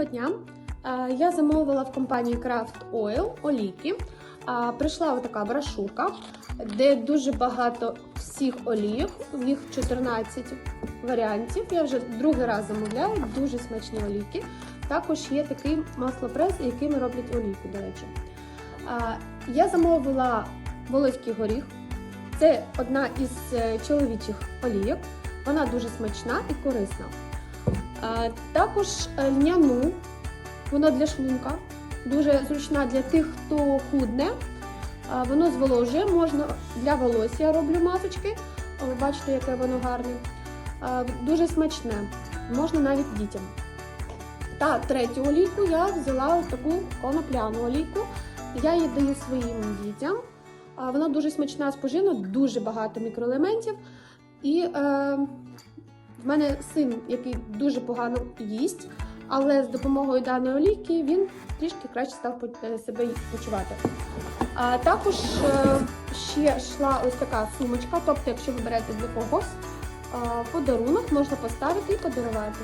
Доброго дня! Я замовила в компанії Craft Oil олійки. Прийшла така брошурка, де дуже багато всіх олійок. Їх 14 варіантів. Я вже другий раз замовляю, дуже смачні олійки. Також є такий маслопрес, якими роблять олійку, до речі. Я замовила волоський горіх. Це одна із е, чоловічих олійок. Вона дуже смачна і корисна. Е, Також е, льняну, вона для шлунка, дуже зручна для тих, хто худне. Е, Воно зволожує, можна для волосся я роблю масочки. Ви бачите, яке воно гарне. Е, Дуже смачне, можна навіть дітям. Та третю олійку я взяла таку конопляну олійку. Я її даю своїм дітям. Е, Вона дуже смачна споживна, дуже багато мікроелементів. І е, в мене син, який дуже погано їсть, але з допомогою даної олійки він трішки краще став е, себе почувати. А також е, ще йшла ось така сумочка, тобто, якщо ви берете для когось е, подарунок, можна поставити і подарувати.